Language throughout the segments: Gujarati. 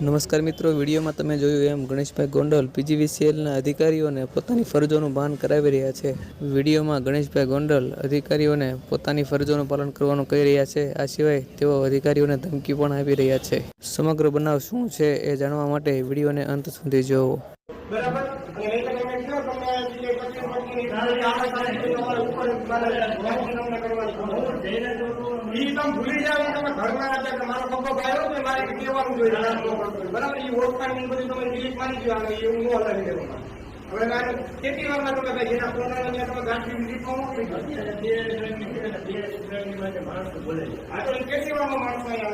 નમસ્કાર મિત્રો, વિડીયોમાં તમે જોયું એમ ગણેશભાઈ ગોંડલ પીજીવીસીએલના અધિકારીઓને પોતાની ફરજોનું ભાન કરાવી રહ્યા છે. વિડીયોમાં ગણેશભાઈ ગોંડલ અધિકારીઓને પોતાની ફરજોનું પાલન કરવાનું કહી રહ્યા છે. આ સિવાય તેઓ અધિકારીઓને ધમકી પણ આપી રહ્યા છે. સમગ્ર બનાવ શું છે એ જાણવા માટે વિડીયોને અંત સુધી જોવો. બરાબર? અને નહીં તમે કહો તમને જે પચીસ કોઈ તમારે ઉપર તમને કરવાની તમે ભૂલી જાવ એ તમે ઘરમાં હતા કે મારો પપ્પો ગાયો તો મારે કહેવાનું જોઈએ બરાબર? એ ઓળખાણ બધું તમે ડિલીટ માની દો એવું ન હલાવી દેવાનું. હવે મારે કેટલી વારમાં તમે ભાઈ જેના ફોન આવે તમે ગાંઠી વિઝિટ મોકલી દો હા તો કેટલી વારમાં માણસો અહીં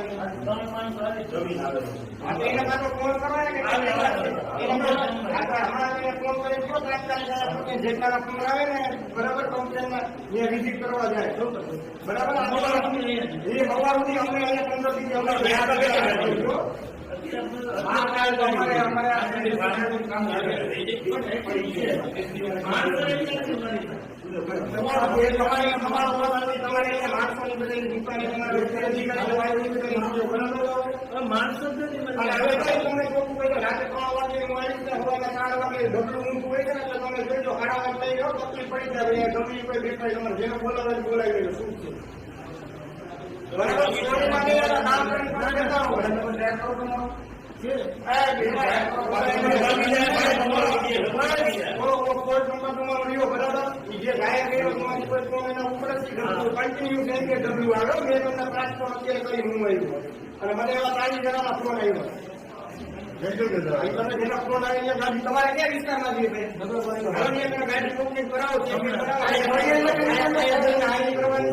આવે છે? હા તો એના પાસે ફોન કરવાના કે કાલે એના હા તો હમણાં ફોન કરી કહો તાત્કાલિક જેટલા ફોન આવે ને બરાબર વિઝિટ કરવા જાય સુધી એ સુધી અમને અહીંયા પંદરથી અમને માણસો તકલીફ પડી જાય ગમે બોલાવે બોલાવી શું છે કન્ટિન્યુ છે કે ડબલ્યુ આવ્યો મેં તમને ટ્રાન્સફર અત્યારે કરી હું અને મને એવા ચાલીસ જણાના ફોન આવ્યો તમારે ક્યાં વિસ્તારમાં જઈએ? ગાડી કોકની કરાવો છો કે કરાવો? અહીંયા ફરી એટલે કે અહીંયા જઈને હાજરી કરવાની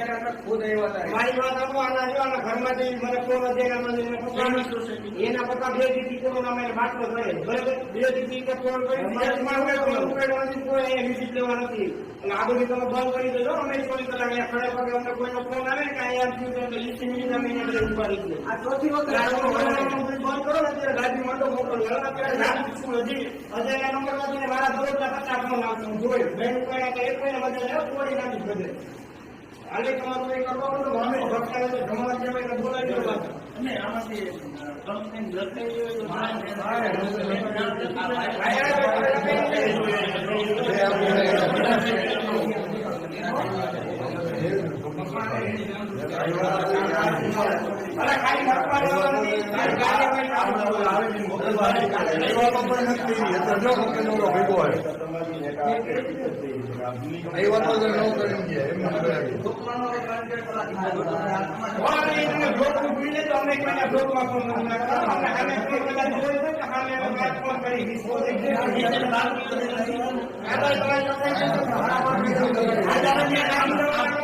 ગૌતમભાઈને આપણે ખુદ આવ્યા હતા. મારી વાત આપો, આના જો આના ઘરમાંથી મને ફોન હતો, એનામાં એના પપ્પા બે દીદી કોણ અમે બાટલો કરે બરાબર? બે દીદી કે ફોન કરી વિઝિટ લેવા નથી. અને આ બધું તમે બંધ કરી દેજો અમે ચોવીસ કલાક અહીંયા ખડે પગે અમને કોઈનો ફોન આવે ને કે અહીંયા થયું છે એટલે મિનિટ અમે અહીંયા બધા ઊભા રહી આ ચોથી વખત બંધ કરો ને અત્યારે. ગાડી મંડો મોકલો. હજી? હજી નંબરમાંથી મારા દરોજના પચાસ ફોન આવશે હું જોઈ બેન કોઈ એક મહિને બધા તોડી નાખી બધે હાલે તમારું એ કરવાનું તો અમે ભટકાવે તો જમવા જેવા એને બોલાવી દો. ખાલી ન નથી સામે કોઈ કદાચ જોયું હોય તો સામે અમે કાંઈ ફોન કરી દીધો. આ તો તમારી પાસે છે. આ તમે કામ કરવાનું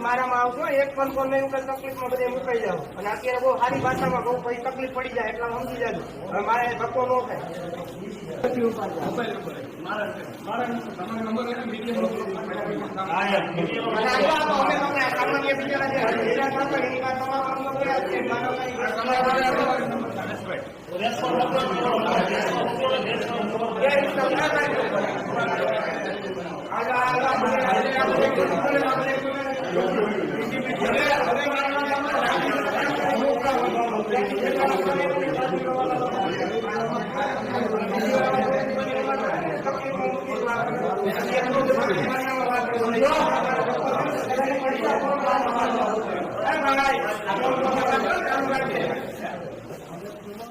મારામાં આવશો એક પણ નહીં કઈ તકલીફમાં બધે મુકાઈ જાવ અને અત્યારે બહુ સારી ભાષામાં બહુ કઈ તકલીફ પડી જાય એટલે સમજી જાજો હવે મારે ધક્કો ન થાય અને આટલો આપો, અમે તમને આ સામાન્ય બિચારા જે હેરાન થતા હોય એની વાત તમારો અનુભવ કર્યા છે. માનો નહીં, આ તમારા બધા એ રીતના ના કરજો. આગળ, આગળ, આપણે આજે આપણે આપણે આપણે હવે હવે મારા ભાઈ